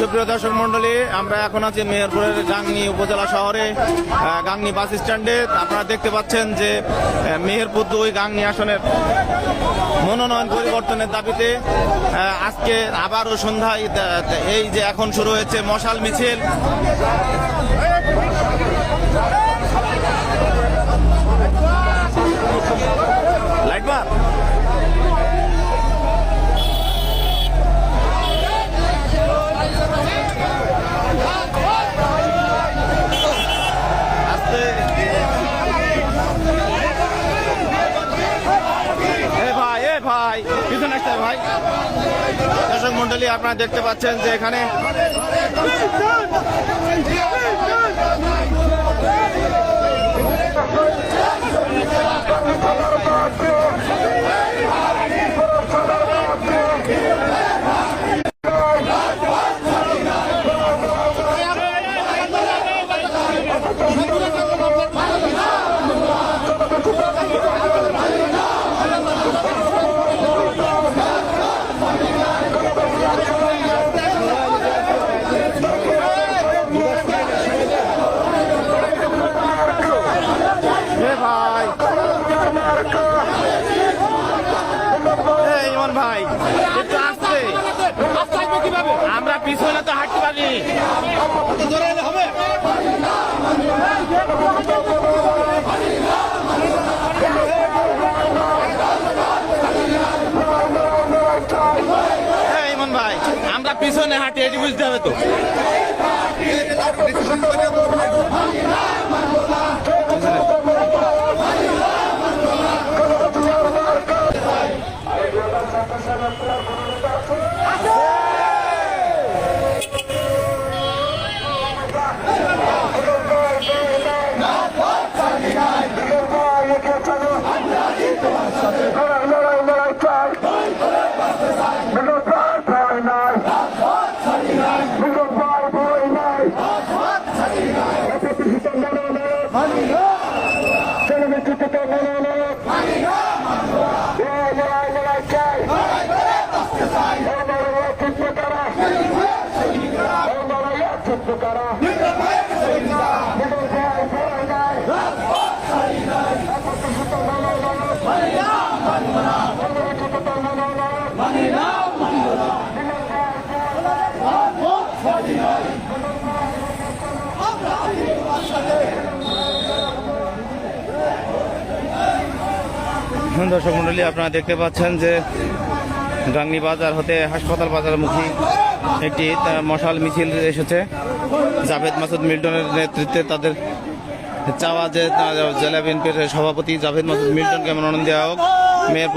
সুপ্রিয় দর্শক মন্ডলী, আমরা এখন আছি মেহেরপুরের গাংনি উপজেলা শহরে গাংনি বাস স্ট্যান্ডে। আপনারা দেখতে পাচ্ছেন যে মেহেরপুর দুই গাংনি আসনের মনোনয়ন পরিবর্তনের দাবিতে আজকে আবারও সন্ধ্যায় এই যে এখন শুরু হয়েছে মশাল মিছিল। ভাই। দর্শক মন্ডলী আপনারা দেখতে পাচ্ছেন যে এখানে এ ভাই এ ইমন ভাই একটু আসতে আমরা পিছনে তো হাঁটতে পারি এ ইমন ভাই আমরা পিছনে হাঁটি এটি বুঝতে হবে তো। Para! দর্শক মন্ডলী, আপনারা দেখতে পাচ্ছেন যে গাংনি বাজার হতে হাসপাতাল বাজারমুখী একটি মশাল মিছিল এসেছে। জাভেদ মাসুদ মিল্টনের নেতৃত্বে তাদের চাওয়া যে জেলা বিএনপির সভাপতি জাভেদ মাসুদ মিল্টনকে মনোনয়ন দেওয়া হোক। মেয়ের